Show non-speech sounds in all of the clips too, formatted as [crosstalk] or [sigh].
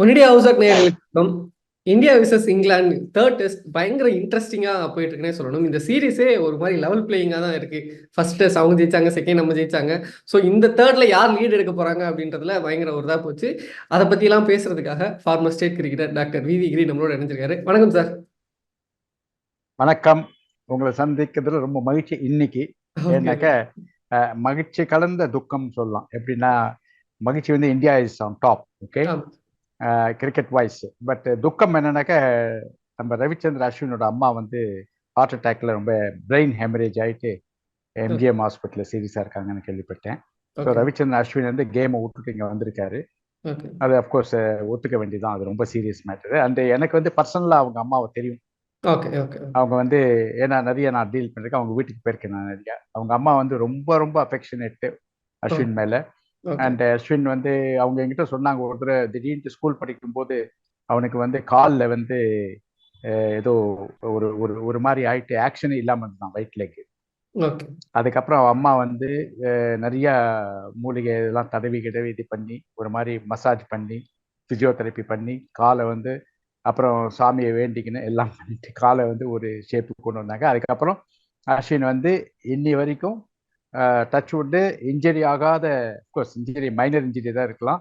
ஒன்னிடே house of நேர்களுக்கு India versus England third test பயங்கர இன்ட்ரெஸ்டிங்காக போயிட்டு இருக்குன்னே சொல்லணும். இந்த சீரீஸே ஒரு மாதிரி லெவல் பிளேயிங்காக தான் இருக்கு. ஃபர்ஸ்ட் டெஸ்ட் அவங்க ஜெயிச்சாங்க செகண்ட் நம்ம ஜெயிச்சாங்க. ஸோ இந்த தேர்ட்ல யார் லீட் எடுக்க போறாங்க அப்படின்றதுல பயங்கர ஒரு இதாக போச்சு. அதை பற்றிலாம் பேசுறதுக்காக former state cricketer doctor V Giri நம்மளோட இணைஞ்சிருக்காரு. வணக்கம் சார் வணக்கம். உங்களை சந்திக்கிறதுல ரொம்ப மகிழ்ச்சி இன்னைக்கு. ஏன்னாக்க மகிழ்ச்சி கலந்த துக்கம் சொல்லலாம். எப்படின்னா மகிழ்ச்சி வந்து India is on top okay cricket wise but துக்கம் என்னன்னாக்க நம்ம ரவிச்சந்திர அஸ்வினோட அம்மா வந்து ஹார்ட் அட்டாக்ல ரொம்ப பிரெயின் ஹெமரேஜ் ஆயிட்டு எம்ஜிஎம் ஹாஸ்பிட்டலில் சீரியஸாக இருக்காங்கன்னு கேள்விப்பட்டேன். ஸோ ரவிச்சந்திர அஸ்வின் வந்து கேமை விட்டுட்டு இங்கே வந்திருக்காரு. அது அஃப்கோர்ஸ் ஒத்துக்க வேண்டியதான் அது ரொம்ப சீரியஸ் மேட்டர் அண்ட் எனக்கு வந்து பர்சனலாக அவங்க அம்மாவை தெரியும். ஓகே ஓகே அவங்க வந்து ஏன்னா நிறைய நான் டீல் பண்ணிருக்கேன். அவங்க வீட்டுக்கு போயிருக்கேன் நான் நிறைய. அவங்க அம்மா வந்து ரொம்ப ரொம்ப அஃபெக்ஷனேட்டு அஸ்வின் மேல. அண்ட் அஸ்வின் வந்து அவங்க என்கிட்ட சொன்னாங்க. ஒரு தடவை திடீர்னு ஸ்கூல் படிக்கும்போது அவனுக்கு வந்து காலில் வந்து ஏதோ ஒரு ஒரு ஒரு மாதிரி ஆயிட்டு ஆக்ஷனே இல்லாமல் இருந்தான் ரைட் லெக் அதுக்கப்புறம் அவன் அம்மா வந்து நிறைய மூலிகை இதெல்லாம் தடவி கிடவி இது பண்ணி ஒரு மாதிரி மசாஜ் பண்ணி பிசியோதெரப்பி பண்ணி காலை வந்து அப்புறம் சாமியை வேண்டிக்கின்னு எல்லாம் பண்ணிட்டு காலை வந்து ஒரு ஷேப்புக்கு கொண்டு வந்தாங்க. அதுக்கப்புறம் அஸ்வின் வந்து இன்னி வரைக்கும் டச் விட்டு இன்ஜரி ஆகாத கோர்ஸ் இன்ஜரி மைனர் இன்ஜரி தான் இருக்கலாம்.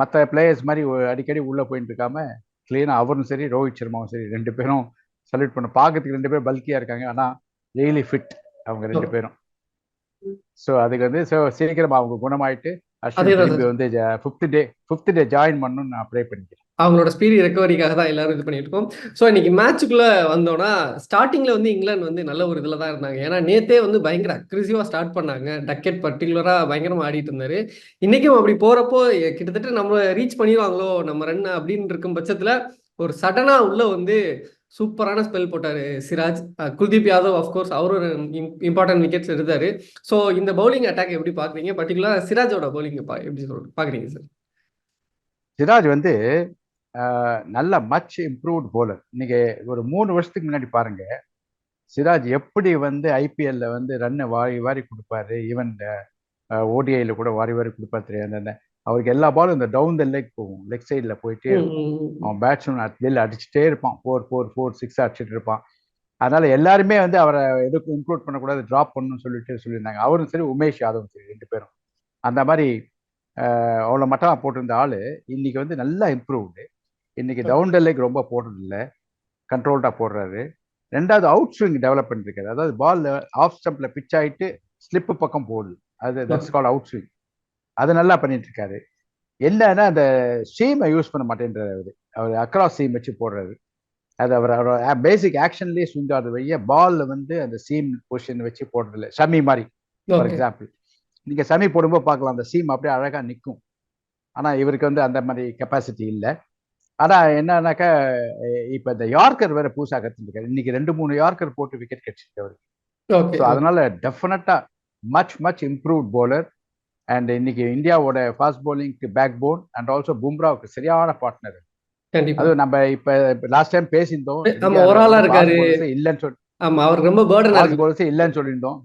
மற்ற பிளேயர்ஸ் மாதிரி அடிக்கடி உள்ள போயிட்டு இருக்காம கிளீனாக அவரும் சரி ரோஹித் சர்மாவும் சரி ரெண்டு பேரும் சல்யூட் பண்ண பார்க்கறதுக்கு ரெண்டு பேரும் பல்கியா இருக்காங்க ஆனா ரியலி ஃபிட் அவங்க ரெண்டு. பேரும் ஸோ அதுக்கு வந்து so சீக்கிரமா அவங்க குணமாயிட்டு வந்து fifth day fifth day join பண்ணணும்னு நான் ப்ரே பண்ணிக்கிறேன். அவங்களோட ஸ்பீடி ரெக்கவரிக்காக தான் எல்லாரும் இது பண்ணிட்டு இருக்கோம். ஸோ இன்னைக்கு மேட்சுக்குள்ள வந்தோம்னா ஸ்டார்டிங்ல வந்து இங்கிலாந்து வந்து நல்ல ஒரு இதில் தான் இருந்தாங்க. ஏன்னா நேத்தே வந்து பயங்கர அக்ரெசிவா ஸ்டார்ட் பண்ணாங்க. டக்கெட் பர்டிகுலரா பயங்கரமா ஆடிட்டு இருந்தாரு. இன்னைக்கும் அப்படி போறப்போ கிட்டத்தட்ட நம்ம ரீச் பண்ணிடுவாங்களோ நம்ம ரன் அப்படின்னு இருக்கும் பட்சத்துல ஒரு சடனா உள்ள வந்து சூப்பரான ஸ்பெல் போட்டார் சிராஜ். குல்தீப் யாதவ் அஃப்கோர்ஸ் அவரும் ஒரு இம்பார்ட்டன்ட் விக்கெட்ஸ் எடுத்தார் ஸோ இந்த பவுலிங் அட்டாக் எப்படி பார்க்குறீங்க? பர்டிகுலராக சிராஜோட பவுலிங் எப்படி சொல்ற பார்க்குறீங்க சார் சிராஜ் வந்து நல்ல மச் இம்ப்ரூவ்ட் போலர் இன்னைக்கு ஒரு மூணு வருஷத்துக்கு முன்னாடி பாருங்க. சிராஜ் எப்படி வந்து ஐபிஎல்ல வந்து ரன்னை வாரி வாரி கொடுப்பாரு. ஈவன் ஓடிஐயில் கூட வாரி வாரி கொடுப்பாரு தெரியாது. அந்த அவருக்கு எல்லா பாலும் இந்த டவுன் த லெக் போகும் லெக் சைடில் போயிட்டே இருக்கும். அவன் பேட்ஸ்மேன் வெளில அடிச்சுட்டே இருப்பான். ஃபோர் ஃபோர் ஃபோர் சிக்ஸ் அடிச்சுட்டு இருப்பான். அதனால எல்லாருமே வந்து அவரை எதுக்கும் இன்க்ளூட் பண்ணக்கூடாது ட்ராப் பண்ணணும்னு சொல்லிட்டு சொல்லியிருந்தாங்க. அவரும் சரி உமேஷ் யாதவும் சரி ரெண்டு பேரும். அந்த மாதிரி அவ்வளோ மட்டமாக போட்டிருந்த ஆளு இன்னைக்கு வந்து நல்லா இம்ப்ரூவ்டு இன்னைக்கு டவுன் த லெக் ரொம்ப போடுறது இல்லை கண்ட்ரோல்டாக போடுறாரு. ரெண்டாவது அவுட் ஸ்விங் டெவலப் பண்ணிருக்காரு அதாவது பால் ஆஃப் ஸ்டம்ப்ல பிச் ஆயிட்டு ஸ்லிப்பு பக்கம் போகுது. அது தட்ஸ் கால் அவுட் ஸ்விங் அது நல்லா பண்ணிட்டு இருக்காரு என்னன்னா அந்த சீமை யூஸ் பண்ண மாட்டேன்றாரு அவரு. அவர் அக்ராஸ் சீம் வச்சு போடுறாரு. அது அவர் அவரோட பேசிக் ஆக்ஷன்லேயே ஆகுது வைய பால்ல வந்து அந்த சீம் பொசிஷன் வச்சு போடுறது இல்லை ஷமி மாதிரி ஃபார் எக்ஸாம்பிள் நீங்க சமி போடும்போது பார்க்கலாம். அந்த சீம் அப்படியே அழகா நிற்கும் ஆனா இவருக்கு வந்து அந்த மாதிரி கெப்பாசிட்டி இல்லை. ஆனா என்னன்னாக்கா இப்ப இந்த யார்க்கர் வேற புதுசா கத்துருக்காரு இன்னைக்கு ரெண்டு மூணு யார்க்கர் போட்டு விக்கெட் கிடைச்சிருக்கு அவருக்கு. அதனால definitely much much improved bowler. And இன்னைக்கு இந்தியாவோட ஃபாஸ்ட் bowlingக்கு பேக் போன் அண்ட் ஆல்சோ பும்ராவுக்கு சரியான பார்ட்னர் அதுவும் நம்ம இப்ப லாஸ்ட் டைம் பேசியிருந்தோம். ஆமா, ஒரு ஆளா இருக்காரு. இல்லைன்னு சொல்லி ஆமா அவர் ரொம்ப பேர்டன் இருக்கு. இல்லைன்னு சொல்லியிருந்தோம்.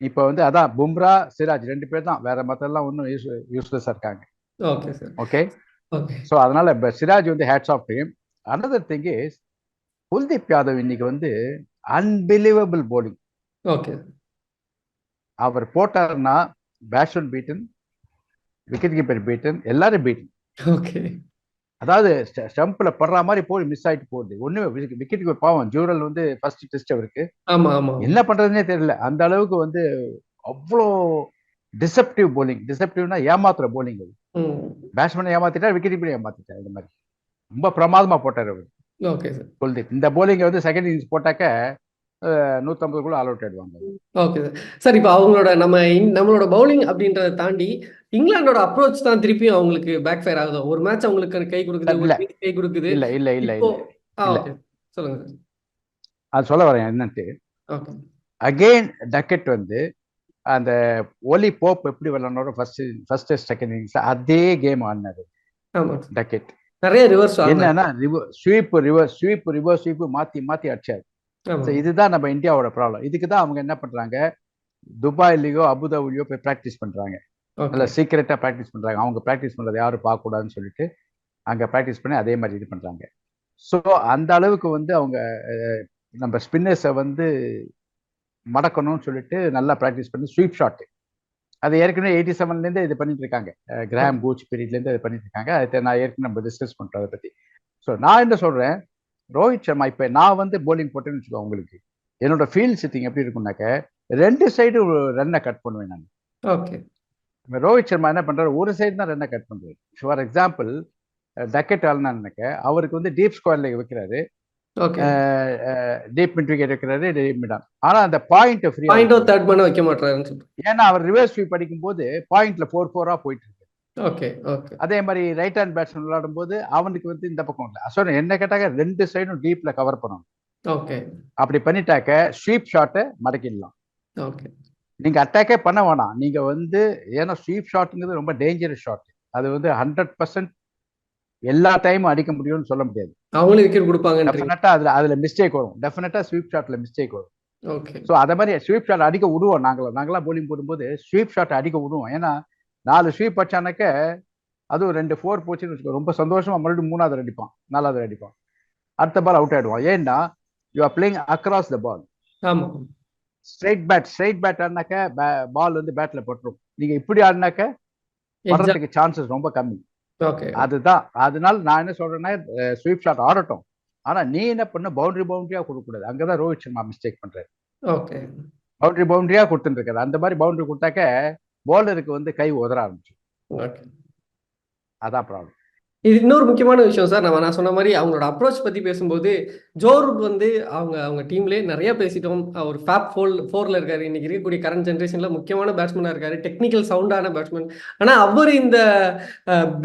இப்போ வந்து அதான் பும்ரா சிராஜ் ரெண்டு பேர் தான். வேற மத்தெல்லாம் ஒன்றும் யூஸ் யூஸ்லெஸ்ஸாக இருக்காங்க. ஓகே சார் ஓகே ஸோ அதனால இப்ப சிராஜ் வந்து hats off team another thing is Kuldeep Yadav இன்னைக்கு வந்து அன்பிலீவபிள் bowling. ஓகே அவர் போட்டாருன்னா batsman beaten wicket keeper beaten எல்லாரும் பீட்டன் ஓகே அதாவது ஸ்டம்பில் படுற மாதிரி போய் மிஸ் ஆயிட்டு போகுது. ஒண்ணுமே விக்கெட் கீப்பர் பாவம் ஜூரல் வந்து ஃபர்ஸ்ட் டெஸ்ட் அவருக்கு. ஆமா ஆமா. என்ன பண்றதுனே தெரியல. அந்த அளவுக்கு வந்து அவ்வளோ டிசப்டிவ் bowling. டிசப்டிவ்னா ஏமாத்துற bowling அது. பேட்ஸ்மேனை ஏமாத்திட்டார் விக்கெட் கீப்பர் ஏமாத்திட்டார் இந்த மாதிரி. ரொம்ப பிரமாதமா போட்டார் அவர். ஓகே சார் குல்தீப் இந்த bowling வந்து செகண்ட் இன்னிங்ஸ் போட்டாக்க நூற்றம்பதுக்குள்ள ஆல் அவுட் ஆயிடுவாங்க. ஓகே சார் சார் இப்போ அவங்களோட நம்ம நம்மளோட பவுலிங் அப்படின்றத தாண்டி இங்கிலாந்தோட அப்ரோச் தான் திருப்பியும் அவங்களுக்கு பேக் ஃபயர் ஆகுது? ஒரு மேட்ச் அவங்களுக்கு கை கொடுக்குது கை கொடுக்குது. இல்ல இல்ல இல்ல இல்ல. சொல்லுங்க சார் அது சொல்ல வரேன் என்னன்ட்டு. அகெயின் டக்கெட் வந்து அந்த ஒலி போப் எப்படி விளாடணும் ஃபர்ஸ்ட் ஃபர்ஸ்ட் செகண்ட் இன்னிங்ஸ் அதே கேம் ஆடினாரு. டக்கெட் நிறைய ரிவர்ஸ் என்னன்னா reverse sweep reverse sweep reverse sweep மாத்தி மாத்தி அடிச்சாரு. இதுதான் நம்ம இந்தியாவோட ப்ராப்ளம் இதுக்கு தான் அவங்க என்ன பண்றாங்க? துபாய்லயோ அபுதாபிலையோ போய் ப்ராக்டிஸ் பண்றாங்க. நல்ல ஓகே சீக்கிரட்டாக ப்ராக்டிஸ் பண்ணுறாங்க அவங்க ப்ராக்டிஸ் பண்ணுறதை யாரும் பார்க்கக்கூடாதுன்னு சொல்லிட்டு அங்கே ப்ராக்டிஸ் பண்ணி அதே மாதிரி இது பண்ணுறாங்க ஸோ அந்த அளவுக்கு வந்து அவங்க நம்ம ஸ்பின்னர்ஸை வந்து மடக்கணும்னு சொல்லிட்டு நல்லா ப்ராக்டிஸ் பண்ணி ஸ்வீப் ஷாட் அது ஏற்கனவே எயிட்டி செவன்லேருந்து இது பண்ணிட்டு இருக்காங்க. கிராம் பூச் பீரியட்லேருந்து இது பண்ணிட்டு இருக்காங்க. அதை நான் ஏற்கனவே நம்ம டிஸ்கஸ் பண்ணுறோம் அதை பற்றி ஸோ நான் என்ன சொல்கிறேன் ரோஹித் சர்மா இப்போ நான் வந்து போலிங் போட்டேன்னு வச்சுக்கோ உங்களுக்கு. என்னோட ஃபீல்ட் சிட்டிங் எப்படி இருக்கும்னாக்க ரெண்டு சைடு ரன்னை கட் பண்ணுவேன் நான். ஓகே. ரோஹித் சர்மா என்ன பண்றாரு? ஒரு சைடு தான் ரன்னை கட் பண்றாரு ஃபார் எக்ஸாம்பிள் டக்கெட் ஆள்னாக்க அவருக்கு வந்து டீப் ஸ்கொயர்ல வைக்கிறாரு. டீப் மிட் விக்கெட் வைக்கிறாரு டீப் மிடான் ஆனா அந்த பாயிண்ட் ஃப்ரீ பாயிண்ட் தேர்ட் பண்ண வைக்க மாட்டாருன்னு சொல்றேன். ஏன்னா அவர் ரிவர்ஸ் ஸ்வீப் அடிக்கும் போது பாயிண்ட்ல ஃபோர் ஃபோரா போயிட்டு அதே மாதிரி ரைட் ஹேண்ட் பேட்ஸ்மேன் விளையாடும் போது அவனுக்கு வந்து இந்த பக்கம் இல்லை. சொல்றேன் என்ன கேட்டாக்க ரெண்டு சைடும் டீப்ல கவர் பண்ணணும். ஓகே. அப்படி பண்ணிட்டாக்க ஸ்வீப் ஷாட்டை மடக்கிடலாம். ஓகே. நீங்க அட்டாக்கே பண்ண வேணாம். நீங்க வந்து ஏன்னா ஸ்வீப் ஷாட்டுங்கிறது ரொம்ப டேஞ்சரஸ் ஷாட் அது வந்து ஹண்ட்ரட் பர்சன்ட் எல்லா டைமும் அடிக்க முடியும்னு சொல்ல முடியாது. அவங்களும் விக்கெட் கொடுப்பாங்கன்றீங்க. டெஃபினட்டா அதுல அதுல மிஸ்டேக் வரும். டெஃபினட்டா ஸ்வீப் ஷாட்ல மிஸ்டேக் வரும். ஓகே. ஸோ அதை மாதிரி ஸ்வீப் ஷாட் அடிக்க விடுவோம் நாங்களாம் நாங்களாம் போலிங் போடும்போது ஸ்வீப் ஷாட் அடிக்க விடுவோம். ஏன்னா நாலு ஸ்வீப் அடிச்சானாக்க அதுவும் ரெண்டு ஃபோர் போச்சுன்னு வச்சுக்கோ ரொம்ப சந்தோஷமா மறுபடியும் மூணாவது அடிப்பான் நாலாவது அடிப்பான். அடுத்த பால் அவுட் ஆயிடுவான். ஏன்னா you are playing across the ball straight bat straight bat ஆடினாக்க பால் வந்து பேட்ல பட்டுரும். நீங்க இப்படி ஆடினாக்க படுறதுக்கு சான்சஸ் ரொம்ப கம்மி. ஓகே அதுதான். அதனால நான் என்ன சொல்றேன்னா ஸ்வீப் ஷாட் ஆடட்டும். ஆனா நீ என்ன பண்ண பவுண்டரி பவுண்டரியா கொடுக்கக்கூடாது. அங்கதான் ரோஹித் சர்மா மிஸ்டேக் பண்றாரு. ஓகே பவுண்டரி பவுண்டரியா கொடுத்துட்டு இருக்காரு. அந்த மாதிரி பவுண்டரி கொடுத்தாக்க பவுலருக்கு வந்து கை உதற ஆரம்பிச்சு. ஓகே அதான் ப்ராப்ளம் இது இன்னொரு முக்கியமான விஷயம் சார். நம்ம நான் சொன்ன மாதிரி அவங்களோட அப்ரோச் பத்தி பேசும்போது ஜோ ரூட் வந்து அவங்க அவங்க டீம்லேயே நிறைய பேசிட்டோம். அவர் ஃபேப் ஃபோல் ஃபோர்ல இருக்காரு. இன்னைக்கு இருக்கக்கூடிய கரண்ட் ஜென்ரேஷன்ல முக்கியமான பேட்ஸ்மேனா இருக்காரு. டெக்னிக்கல் சவுண்டான பேட்ஸ்மேன் ஆனா அவர் இந்த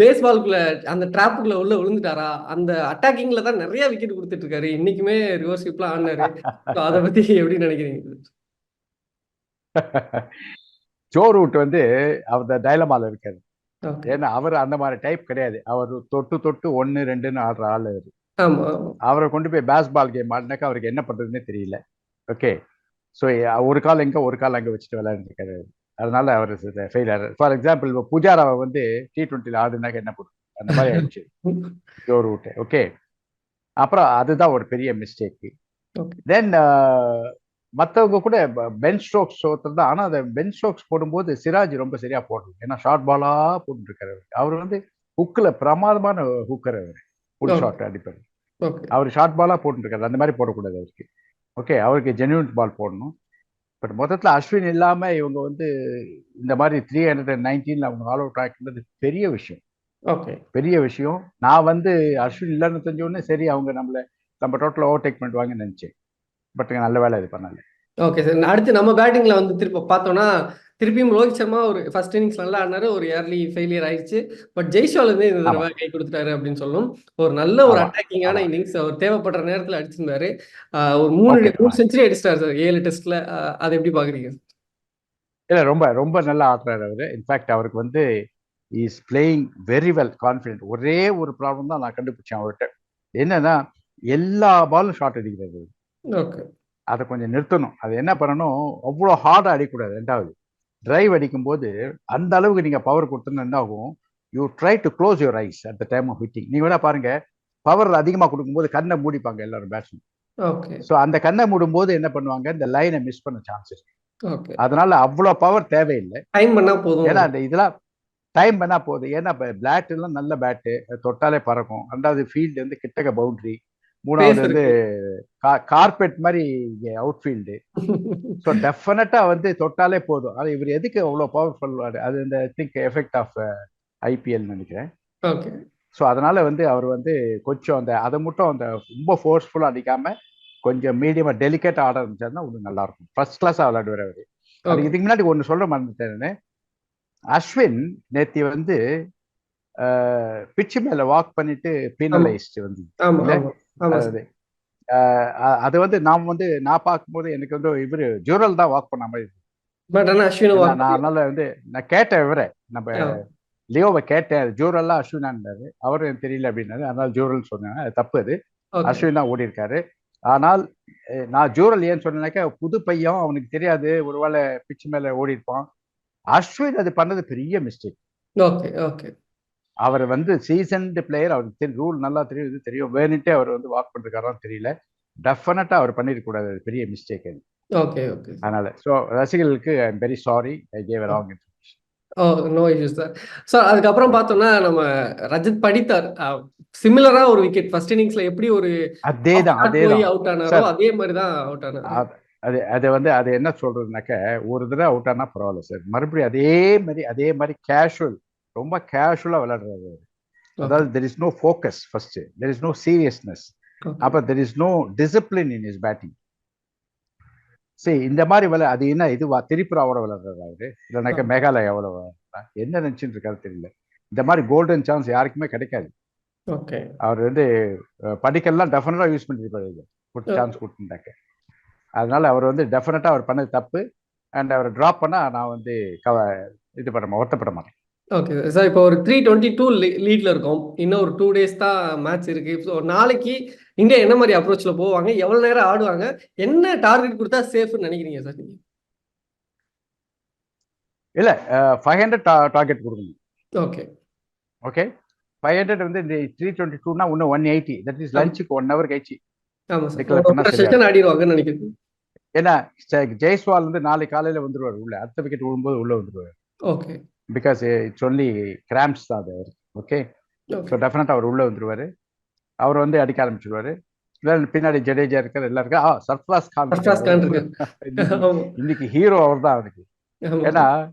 பேஸ்பால்குள்ள அந்த ட்ராப்புக்குள்ள உள்ள விழுந்துட்டாரா? அந்த அட்டாக்கிங்ல தான் நிறைய விக்கெட் கொடுத்துட்டு இருக்காரு. இன்னைக்குமே ரிவர்ஸ் ஸ்வீப்லாம் ஆடினாரு. So அதை பத்தி எப்படி நினைக்கிறீங்க? [laughs] ஜோ ரூட் வந்து அவர் டைலமால இருக்காரு. ஏன்னா அவர் அந்த மாதிரி டைப் கிடையாது. அவர் தொட்டு தொட்டு ஒன்னு ரெண்டுன்னு ஆடுற ஆள் அவரு. கொண்டு போய் பேஸ்பால் கேம் ஆடினாக்கா அவருக்கு என்ன பண்றதுன்னே தெரியல. ஓகே. ஸோ ஒரு கால் எங்க ஒரு கால் அங்க வச்சுட்டு விளையாண்டுருக்காரு அதனால அவர் ஃபெயிலியர் ஃபார் எக்ஸாம்பிள் இப்போ புஜாராவை வந்து டி டுவெண்ட்டில ஆடுனாக்க என்ன பண்ணும் அந்த மாதிரி ஆயிடுச்சு. [laughs] Joe root okay. அப்புறம் அதுதான் ஒரு பெரிய மிஸ்டேக் Okay. தென் மற்றவங்க கூட பென் ஸ்ட்ரோக்ஸ் ஒருத்தர் தான் ஆனால் அந்த பென் ஸ்ட்ரோக்ஸ் போடும்போது சிராஜ் ரொம்ப சரியா போடணும் ஏன்னா ஷார்ட் பாலா போட்டுருக்காரு அவரு. வந்து ஹுக்கில் பிரமாதமான ஹுக்கர் அவர். ஃபுல். ஷாட் அடிப்பார் ஓகே அவர் ஷார்ட் பாலா போட்டுருக்காரு அந்த மாதிரி போடக்கூடாது அவருக்கு. ஓகே அவருக்கு ஜென்யூன் பால் போடணும். பட் மொத்தத்தில் அஸ்வின் இல்லாம இவங்க வந்து இந்த மாதிரி த்ரீ ஹண்ட்ரட் அண்ட் நைன்டீன்ல அவங்க ஆல் அவுட் ஆக்கினது பெரிய விஷயம். ஓகே பெரிய விஷயம். நான் வந்து அஸ்வின் இல்லைன்னு தெரிஞ்ச உடனே சரி அவங்க நம்மள நம்ம டோட்டல் ஓவர்டேக் பண்ணிடுவாங்கன்னு நினைச்சேன். பட் நல்ல வேலை இது பண்ணல. ஓகே சார் அடுத்து நம்ம பேட்டிங்ல வந்து திருப்பி பார்த்தோம்னா திருப்பியும் ரோஹித் சர்மா ஒரு ஃபர்ஸ்ட் இன்னிங்ஸ் நல்லா ஆடினாரு ஒரு ஏர்லி ஃபெயிலியர் ஆயிடுச்சு. பட் ஜெய்ஷால் வந்து இந்த தடவை கை கொடுத்துட்டாரு அப்படின்னு சொல்லணும் ஒரு நல்ல ஒரு. அட்டாக்கிங்கான. இன்னிங்ஸ் அவர் தேவைப்படுற நேரத்துல அடிச்சிருந்தாரு. ஒரு மூணு. மூணு செஞ்சுரி அடிச்சிட்டாரு சார் ஏழு டெஸ்ட்ல அதை எப்படி பாக்குறீங்க? இல்ல ரொம்ப ரொம்ப நல்லா ஆடுறாரு அவரு. இன்ஃபேக்ட் அவருக்கு வந்து is playing very well confident ஒரே ஒரு ப்ராப்ளம் தான் நான் கண்டுபிடிச்சேன் அவர்கிட்ட. என்னன்னா எல்லா பாலும் ஷாட் அடிக்கிறது. அதை கொஞ்சம் நிறுத்தணும். அது என்ன பண்ணணும்? அவ்வளோ ஹார்டாக அடிக்கக்கூடாது ரெண்டாவது. டிரைவ் அடிக்கும்போது அந்த அளவுக்கு நீங்க பவர் கொடுத்தோன்னு என்ன ஆகும்? You try to close your eyes at the time of hitting நீங்க வேணா பாருங்க. பவர் அதிகமாக கொடுக்கும்போது கண்ணை மூடிப்பாங்க எல்லாரும் பேட்ஸ்மேன் ஓகே ஸோ அந்த கண்ணை மூடும்போது என்ன பண்ணுவாங்க? இந்த லைனை மிஸ் பண்ண சான்சஸ் ஓகே அதனால அவ்வளோ பவர் தேவையில்லை. டைம் பண்ணா போதும். ஏன்னா அந்த இதெல்லாம் டைம் பண்ணா போகுது ஏன்னா பிளாட் எல்லாம் நல்ல பேட்டு தொட்டாலே பறக்கும். ரெண்டாவது ஃபீல்டு வந்து கிட்டக்க பவுண்டரி மூணாவது வந்து கார்பெட் மாதிரி அவுட் ஃபீல்டு ஸோ டெஃபினட்டா வந்து தொட்டாலே போதும். அது இவர் எதுக்கு அவ்வளோ பவர்ஃபுல் அது இந்த திங்க் எஃபெக்ட் ஆஃப் ஐபிஎல் நினைக்கிறேன். ஓகே ஸோ அதனால வந்து அவர் வந்து கொஞ்சம் அந்த அதை மட்டும் அந்த ரொம்ப ஃபோர்ஸ்ஃபுல்லாக அடிக்காம கொஞ்சம் மீடியமா டெலிகேட் ஆட ஆரம்பிச்சாருன்னா இன்னும் நல்லா இருக்கும் ஃபர்ஸ்ட் கிளாஸாக விளையாடுவார் அவர். அது ஓகே இதுக்கு முன்னாடி ஒன்று சொல்ல மறந்துட்டேன்னு அஸ்வின் நேத்தி வந்து பிச்சு மேல வாக் பண்ணிட்டு பீனலைஸ்ட் வந்து அது வந்து நாம் வந்து நான் பார்க்கும்போது எனக்கு வந்து இவரு ஜூரல் தான் வாக் பண்ண மாதிரி. பட் அஸ்வின் நான் அதனால வந்து நான் கேட்டேன் இவரை நம்ம. லியோவை கேட்டேன் ஜூரல்லாம் அஸ்வினான்றாரு. அவரும் எனக்கு தெரியல அப்படின்னாரு. அதனால ஜூரல் சொன்னேன். அது தப்பு அது. அஸ்வின் தான் ஓடி இருக்காரு ஆனால் நான் ஜூரல் ஏன்னு சொன்னேனாக்கா புது பையன் அவனுக்கு தெரியாது. ஒருவேளை பிச்சு மேல ஓடி இருப்பான் அஸ்வின் அது பண்ணது பெரிய மிஸ்டேக் ஓகே ஓகே. அவர் வந்து சீசன்டு பிளேயர் அவருக்கு ரூல் நல்லா தெரியும் இது தெரியும். வேணுட்டே அவர் வந்து வாக் பண்ணிருக்காரான்னு தெரியல. டெஃபினட்டா அவர் பண்ணிருக்க கூடாது அது பெரிய மிஸ்டேக் அது. ஓகே ஓகே அதனால ஸோ ரசிகர்களுக்கு I am very sorry I gave wrong information oh no issues sir so அதுக்கப்புறம் பார்த்தோம்னா நம்ம ரஜத் படித்தார். சிமிலரா ஒரு விக்கெட் ஃபர்ஸ்ட் இன்னிங்ஸ்ல எப்படி ஒரு அதே தான் அதே தான் அவுட் ஆனாரோ சார். அதே மாதிரி தான் அவுட் ஆனார். அது- அது அது வந்து அது என்ன சொல்றதுனாக்க ஒரு தடவை அவுட் ஆனா பரவாயில்ல சார் மறுபடியும் அதே மாதிரி அதே மாதிரி கேஷுவல் ரொம்ப கேஷுவலா விளையாடுறாரு. அதாவது there is no focus first there is no seriousness அப்ப there is no discipline in his batting சரி இந்த மாதிரி விளை அது என்ன இதுவா திரிபுராவோட விளையாடுறாரு அவரு? இல்லைனாக்கா மேகாலயாவோட விளையாடுறா என்ன நினைச்சுட்டு இருக்காரு தெரியல. இந்த மாதிரி கோல்டன் சான்ஸ் யாருக்குமே கிடைக்காது. அவர் வந்து அஹ், படிக்கல்லாம் டெஃபினட்டா யூஸ் பண்ணிருப்பாரு Yeah. சான்ஸ் கொடுத்துட்டாக்க. அதனால அவர் வந்து டெஃபினட்டா அவர் பண்ணது தப்பு. அண்ட் அவர் டிராப் பண்ணா நான் வந்து கவ இது பண்ண வருத்தப்பட மாட்டேன். ஓகே சார் இப்போ ஒரு த்ரீ டுவெண்ட்டி டூ லீட்ல இருக்கோம். இன்னும் ஒரு டூ டேஸ் தான் மேட்ச் இருக்கு. ஸோ நாளைக்கு இந்தியா என்ன மாதிரி அப்ரோச்ல போவாங்க? எவ்வளவு நேரம் ஆடுவாங்க? என்ன டார்கெட் கொடுத்தா சேஃப்னு நினைக்கிறீங்க சார் நீங்க? இல்ல ஃபைவ் ஹண்ட்ரட் டார்கெட் கொடுக்கணும். ஓகே ஓகே ஃபைவ் ஹண்ட்ரட் வந்து இந்த த்ரீ டுவெண்ட்டி டூனா இன்னும் ஒன் எயிட்டி தட் இஸ் லஞ்சுக்கு ஒன் ஹவர் கழிச்சு. ஆடிடுவாங்கன்னு நினைக்கிறேன். ஏன்னா ஜெய்ஸ்வால் வந்து நாளை காலையில வந்துருவார் உள்ள. அடுத்த விக்கெட் விழும்போது உள்ள வந்துருவார். Okay because it's only grams தான் அது ஓகே ஸோ ஓகே டெஃபினட்டா அவர் உள்ள வந்துருவாரு. அவர் வந்து அடிக்க ஆரம்பிச்சிருவாரு. Then பின்னாடி ஜடேஜா இருக்கார் எல்லாம் இருக்கா. சர்ஃப்ராஸ் கான். இன்னைக்கு- ஹீரோ அவர் தான் அவருக்கு ஏன்னா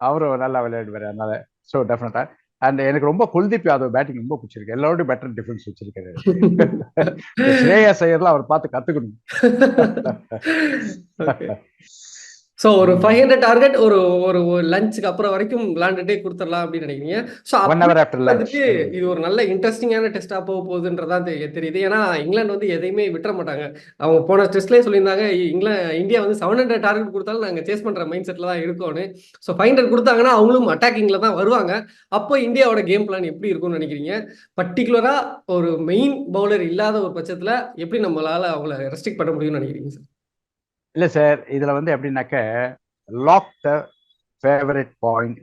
அவரும் நல்லா விளையாடுவாரு அதனால. ஸோ டெஃபினட்டா அண்ட் எனக்கு ரொம்ப குல்தீப் யாதவ் பேட்டிங் ரொம்ப பிடிச்சிருக்கு. எல்லாரோடையும் பெட்டர் டிஃபரன்ஸ் வச்சிருக்காரு [laughs] ஸ்ரேயா ஐயர்லாம் அவர் பார்த்து கத்துக்கணும். [laughs] ஸோ ஒரு ஃபைவ் ஹண்ட்ரட் டார்கெட் ஒரு ஒரு லஞ்சுக்கு அப்புறம் வரைக்கும் விளாண்டுட்டே கொடுத்துடலாம் அப்படின்னு நினைக்கிறீங்க. ஸோ வந்துட்டு இது ஒரு நல்ல இன்ட்ரெஸ்டிங்கான டெஸ்டா போக போகுதுன்றதா தெ- தெரியுது. ஏன்னா இங்கிலாந்து வந்து எதையுமே விட்டுற மாட்டாங்க. அவங்க போன டெஸ்ட்லேயே சொல்லியிருந்தாங்க இங்கிலாந்து இந்தியா வந்து செவன் ஹண்ட்ரட் டார்கெட் கொடுத்தாலும் நாங்கள் சேஸ் பண்ற மைண்ட் செட்ல தான் இருக்கோம்னு. ஸோ ஃபைவ் ஹண்ட்ரட் கொடுத்தாங்கன்னா அவங்களும் அட்டாக்கிங்ல தான் வருவாங்க. அப்போ இந்தியாவோட கேம் பிளான் எப்படி இருக்கும்னு நினைக்கிறீங்க? பர்டிகுலரா ஒரு மெயின் பவுலர் இல்லாத ஒரு பட்சத்துல எப்படி நம்மளால அவங்கள ரெஸ்ட்ரிக்ட் பண்ண முடியும்னு நினைக்கிறீங்க சார் இல்ல சார் இதுல வந்து எப்படின்னாக்க lock the favourite point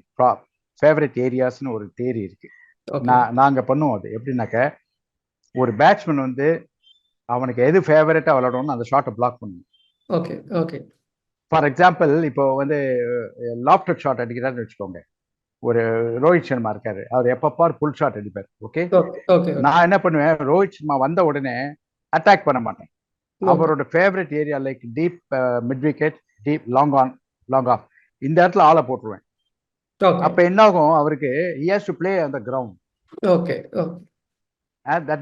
favourite ஏரியாஸ்னு ஒரு தேரி இருக்கு. நான் நாங்க பண்ணுவோம் அது. எப்படின்னாக்க ஒரு பேட்ஸ்மேன் வந்து அவனுக்கு எது ஃபேவரட்டா விளையாடணும்னு அந்த ஷாட்டை பிளாக் பண்ணும். ஓகே ஓகே ஃபார் எக்ஸாம்பிள் இப்போ வந்து லாப்டர் ஷாட் அடிக்கிறாருன்னு வச்சுக்கோங்க. ஒரு ரோஹித் சர்மா இருக்காரு. அவர் எப்பப்பார் புல் ஷாட் அடிப்பார். ஓகே நான் என்ன பண்ணுவேன் ரோஹித் சர்மா வந்த உடனே அட்டாக் பண்ண மாட்டேன். அவரோட favourite area like deep mid wicket deep long on long off இந்த இடத்துல ஆளை போட்டுருவேன். அப்ப என்ன ஆகும்? அவருக்கு to play on the ground. Okay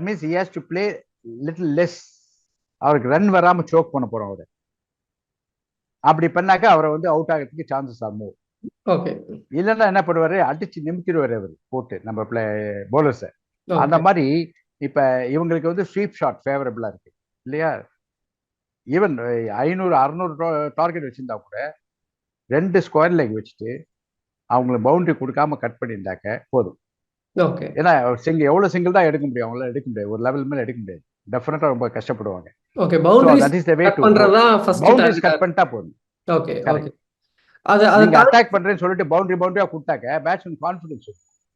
means he has to play little less. அவருக்கு ரன் வராம சோக் பண்ண போறோம் அவரு. அப்படி பண்ணாக்க அவரை வந்து அவுட் ஆகிறதுக்கு சான்சஸ் ஆகும் ஓகே இல்லைன்னா என்ன பண்ணுவாரு? அடிச்சு நிமித்திடுவாரு அவர் போட்டு நம்ம பிளே போலர்ஸை அந்த மாதிரி இப்ப இவங்களுக்கு வந்து ஸ்வீப் ஷாட் ஃபேவரபிளா இருக்கு. இல்லையா? ஈவன் ஐநூறு அறுநூறு டார்கெட் வச்சிருந்தா கூட ரெண்டு ஸ்கொயர் லெக் வச்சுட்டு அவங்கள பவுண்டரி கொடுக்காம கட் பண்ணியிருந்தாக்க போதும். ஓகே ஏன்னா சிங்கிள் எவ்வளவு சிங்கிள் தான் எடுக்க முடியும்? அவங்களால எடுக்க முடியாது. ஒரு லெவல் மேல எடுக்க முடியாது. டெஃபினட்டா ரொம்ப கஷ்டப்படுவாங்க. ஓகது boundaries that is the way cut பண்ணிட்டா போதும். ஓகே. ஓகே அது அட்டாக் பண்றேன்னு சொல்லிட்டு பவுண்டரி பவுண்டரியா கொடுத்தாக்க பேட்ஸ்மேன் கான்ஃபிடன்ஸ்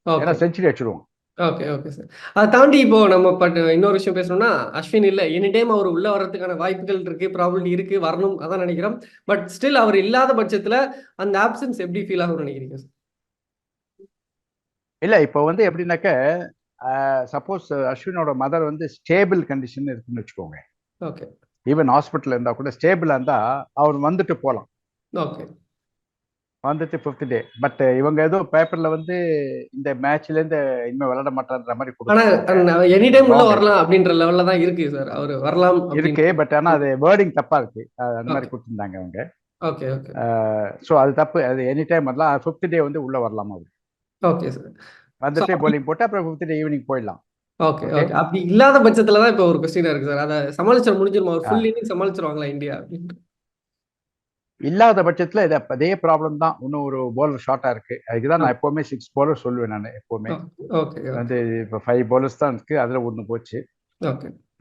ஏன்னா ஓகே செஞ்சுரி அடிச்சிடுவோம் ஓகே ஓகே சார் அதை தாண்டி இப்போ நம்ம பட் இன்னொரு விஷயம் பேசணும்னா அஸ்வின் இல்ல எனி டைம் அவர் உள்ள வர்றதுக்கான வாய்ப்புகள் இருக்கு ப்ராபபிலிட்டி இருக்கு வரணும் அதான் நினைக்கிறோம். பட் ஸ்டில் அவர் இல்லாத பட்சத்துல அந்த ஆப்சன்ஸ் எப்படி ஃபீல் ஆகும்னு நினைக்கிறீங்க சார் இல்ல இப்போ வந்து எப்படின்னாக்க சப்போஸ் அஸ்வினோட மதர் வந்து ஸ்டேபிள் கண்டிஷன் இருக்குன்னு வச்சுக்கோங்க. ஓகே ஈவன் ஹாஸ்பிட்டல் இருந்தா கூட ஸ்டேபிளா இருந்தா அவர் வந்துட்டு போலாம். ஓகே வந்துட்டு ஃபிஃப்த் டே பட் இவங்க ஏதோ பேப்பர்ல வந்து இந்த மேட்ச்ல இருந்து இனிமே விளையாட மாட்டான்ற மாதிரி ஆனா. எனி டைம் உள்ள. வரலாம் அப்படின்ற லெவல்ல தான் இருக்கு சார் அவர் வரலாம் இருக்கு பட் ஆனா அது வேர்டிங் தப்பா இருக்கு. அந்த மாதிரி. கொடுத்துருந்தாங்க அவங்க. ஓகே ஓகே ஸோ அது தப்பு. அது எனி டைம் வரலாம். ஃபிஃப்த் டே வந்து உள்ள வரலாமா அவர். ஓகே சார் வந்துட்டு போலிங் போட்டு அப்புறம் ஃபிஃப்த் டே ஈவினிங் போயிடலாம். ஓகே. ஓகே அப்படி இல்லாத பட்சத்துல தான் இப்போ ஒரு கொஸ்டினா இருக்கு சார் அதை சமாளிச்சிட முடிஞ்சிருமா? ஒரு ஃபுல். இன்னிங் சமாளிச்சிருவாங்களா இந்தியா அப்படின்ட்டு? இல்லாத பட்சத்துல இது அதே ப்ராப்ளம் தான். இன்னும் ஒரு bowler ஷார்ட்டா இருக்கு. அதுக்கு தான் நான் எப்பவுமே சிக்ஸ் bowler சொல்லுவேன் நான் எப்பவுமே. ஓகே வந்து இப்போ ஃபைவ் bowlers தான் இருக்கு. அதுல ஒண்ணு போச்சு.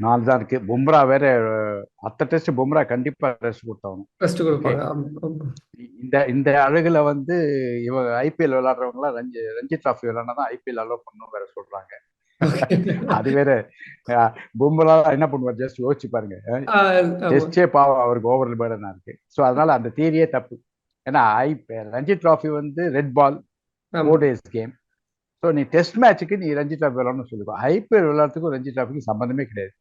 நாலு தான் இருக்கு. பும்ரா வேற அத்த டெஸ்ட் பும்ரா கண்டிப்பா ரெஸ்ட் கொடுத்தாங்க. இந்த இந்த அழகுல வந்து இவ ஐபிஎல் விளையாடுறவங்களாம் ரஞ்சி ரஞ்சி டிராஃபி விளையாடினா தான் ஐபிஎல் அலோவ் பண்ணணும் வேற சொல்றாங்க. அது வேற. பும்ரா என்ன பண்ணுவார்? ஜஸ்ட் யோசிச்சு பாருங்க. டெஸ்டே பாவம் அவருக்கு ஓவர் பேர்டனா இருக்கு. ஸோ அதனால அந்த தியரியே தப்பு. ஏன்னா ஐ ரஞ்சி டிராஃபி வந்து red ball. Four days game so நீ டெஸ்ட் மேட்ச்சுக்கு நீ ரஞ்சி டிராஃபி விளாடணும்னு சொல்லிக்கோ. ஐபிஎல் விளையாடுறதுக்கும் ரஞ்சி டிராஃபிக்கும் சம்மந்தமே கிடையாது.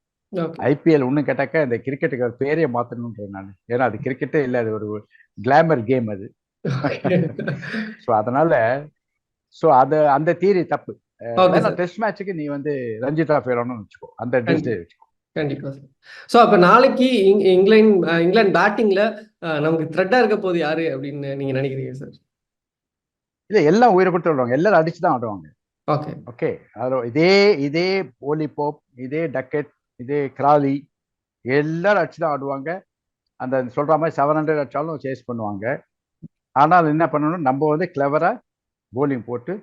ஐபிஎல் ஒன்றும் கேட்டாக்கா இந்த கிரிக்கெட்டுக்கு ஒரு பேரே மாற்றணுன்றது நான். ஏன்னா அது கிரிக்கெட்டே இல்லை அது ஒரு கிளாமர் கேம் அது. ஸோ [laughs] அதனால ஸோ அது அந்த தியரி தப்பு. டெஸ்ட் மேட்ச்சுக்கு நீ வந்து ரஞ்சி டிராஃபி வச்சுக்கோ. அந்த டெஸ்ட் வச்சுக்கோ. கண்டிப்பா சார். ஸோ அப்போ நாளைக்கு இங் இங்கிலாந்து இங்கிலாந்து பேட்டிங்ல நமக்கு த்ரெட்டா இருக்க போகுது யாரு அப்படின்னு நீங்க நினைக்கிறீங்க சார்? இல்லை எல்லாம் உயிரை கொடுத்து விடுவாங்க. எல்லாரும் அடிச்சு தான் ஆடுவாங்க. ஓகே ஓகே அதில் இதே இதே போலி போப் இதே டக்கெட் இதே கிராலி எல்லாரும் அடிச்சு தான் ஆடுவாங்க. அந்த சொல்ற மாதிரி செவன் ஹண்ட்ரட் அடிச்சாலும் சேஸ் பண்ணுவாங்க. ஆனால் என்ன பண்ணணும்? நம்ம வந்து கிளவரா போலிங் போட்டு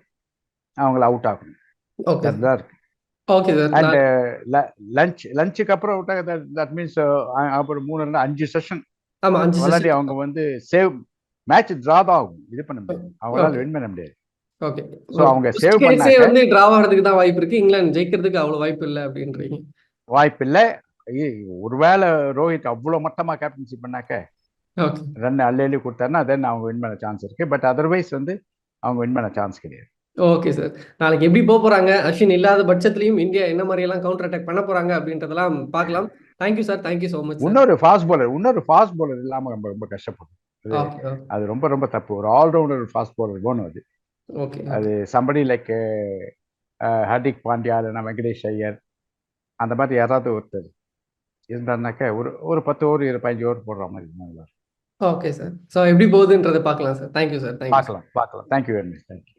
அவங்கள அவுட் ஆகணும் ஓகே அதுதான் இருக்கு அண்ட் லஞ்ச் லஞ்சுக்கு அப்புறம் விட்டா தட் மீன்ஸ் அப்புறம் மூணு ரெண்டு அஞ்சு செஷன் விளையாடி அவங்க வந்து சேவ் மேட்ச் டிரா தான் ஆகும். இது பண்ண முடியாது. அவங்களால வின் பண்ண முடியாது. ஓகே So, அவங்க save பண்ணாங்க. வந்து ஆகிறதுக்கு தான் வாய்ப்பு இருக்கு. இங்கிலாந்து ஜெயிக்கிறதுக்கு அவ்வளவு வாய்ப்பு இல்லை அப்படின்றீங்க. வாய்ப்பில்லை ஐயே, ஒருவேளை ரோஹித் அவ்வளோ மட்டமா கேப்டன்சி பண்ணாக்க ரன் அள்ளி அள்ளி கொடுத்தாருன்னா தென் அவங்க வின் பண்ண சான்ஸ் இருக்கு. பட் அதர்வைஸ் வந்து அவங்க வின் பண்ண சான்ஸ் கிடையாது. Okay sir. நாளைக்கு எப்படி போக போறாங்க? அஸ்வின் இல்லாத பட்சத்துலயும் இந்தியா என்ன மாதிரி எல்லாம் கவுண்டர் அட்டாக் பண்ண போறாங்க அப்படின்றதெல்லாம் பார்க்கலாம். Thank you sir thank you so much இன்னொரு ஃபாஸ்ட் bowler இன்னொரு ஃபாஸ்ட் bowler இல்லாம நம்ம ரொம்ப கஷ்டப்படும் அது- ரொம்ப ரொம்ப தப்பு. ஒரு ஆல்ரவுண்டர் ஃபாஸ்ட் bowler வேணும் அது. ஓகே அது சம்படி லைக் ஹர்திக் பாண்டியா இல்லைன்னா வெங்கடேஷ் ஐயர் அந்த மாதிரி யாராவது ஒருத்தர் இருந்தாருனாக்க ஒரு ஒரு பத்து ஓவர் இரு பதினஞ்சு ஓவர் போடுற மாதிரி. ஓகே சார் ஸோ எப்படி போகுதுன்றதை பார்க்கலாம் சார் தேங்க்யூ சார் பார்க்கலாம் பார்க்கலாம். Thank you very much thank you